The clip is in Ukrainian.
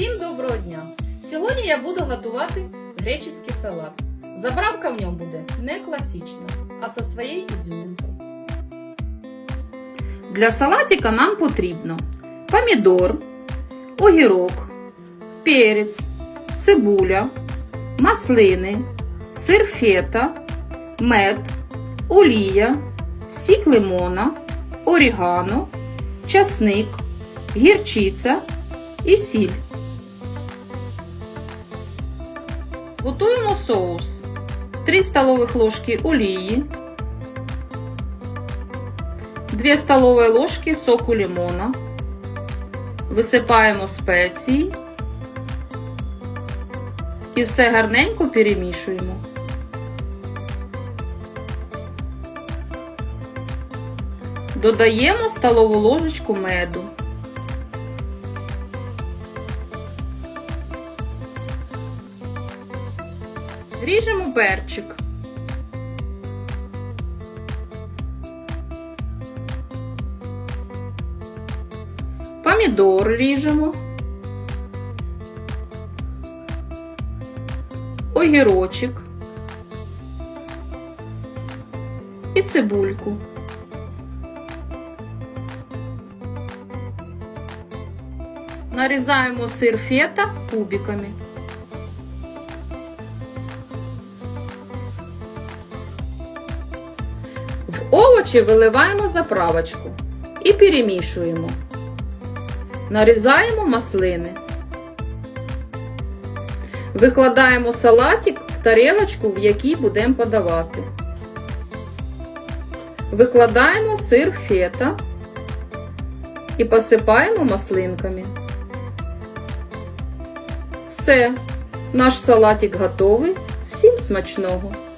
Всім доброго дня! Сьогодні я буду готувати греческий салат. Заправка в ньому буде не класична, а со своєю ізюминкою. Для салатика нам потрібно помідор, огірок, перець, цибуля, маслини, сир фета, мед, олія, сік лимона, орігано, часник, гірчиця і сіль. Готуємо соус. 3 столових ложки олії, 2 столові ложки соку лимона. Висипаємо спеції і все гарненько перемішуємо. Додаємо столову ложечку меду. Ріжемо перчик. Помідор ріжемо. Огірочок. І цибульку. Нарізаємо сир фета кубиками. Овочі виливаємо заправочку і перемішуємо. Нарізаємо маслини. Викладаємо салатик в тарілочку, в якій будемо подавати. Викладаємо сир фета і посипаємо маслинками. Все, наш салатик готовий. Всім смачного!